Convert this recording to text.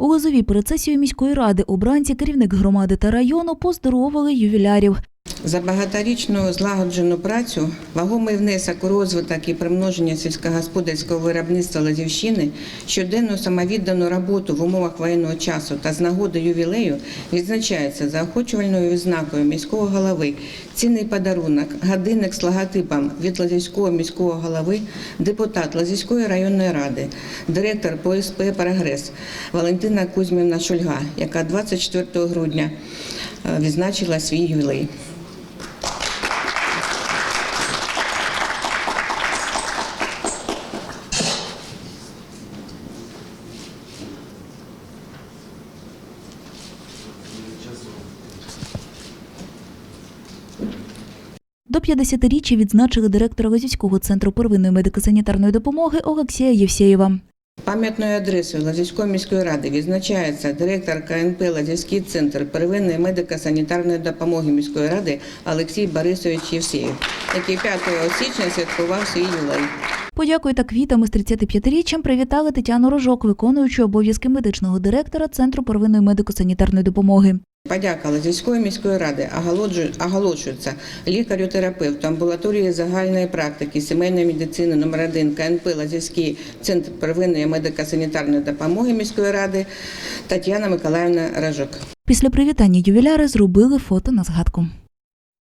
У Лозовій перед міської ради обранці, керівник громади та району поздоровили ювілярів. За багаторічну злагоджену працю, вагомий внесок у розвиток і примноження сільськогосподарського виробництва Лазівщини, щоденну самовіддану роботу в умовах воєнного часу та з нагоди ювілею відзначається заохочувальною відзнакою міського голови, цінний подарунок, годинник з логотипом від Лазівського міського голови, депутат Лазівської районної ради, директор ПСП «Прогрес» Валентина Кузьмівна Шульга, яка 24 грудня е, відзначила свій ювілей. До 50-річчя відзначили директора Лозівського центру первинної медико-санітарної допомоги Олексія Євсєєва. Пам'ятною адресою Лазівської міської ради відзначається директор КНП Лазівський центр первинної медико-санітарної допомоги міської ради Олексій Борисович Євсеєв, який 5 січня святкував свій ювілей. Подякою та квітами з 35-річчям привітали Тетяну Рожок, виконуючу обов'язки медичного директора Центру первинної медико-санітарної допомоги. Подяка Лазівської міської ради оголошується лікарю-терапевту амбулаторії загальної практики сімейної медицини номер 1 КНП Лазівський центр первинної медико-санітарної допомоги міської ради Тетяна Миколаївна Рожок. Після привітання ювіляри зробили фото на згадку.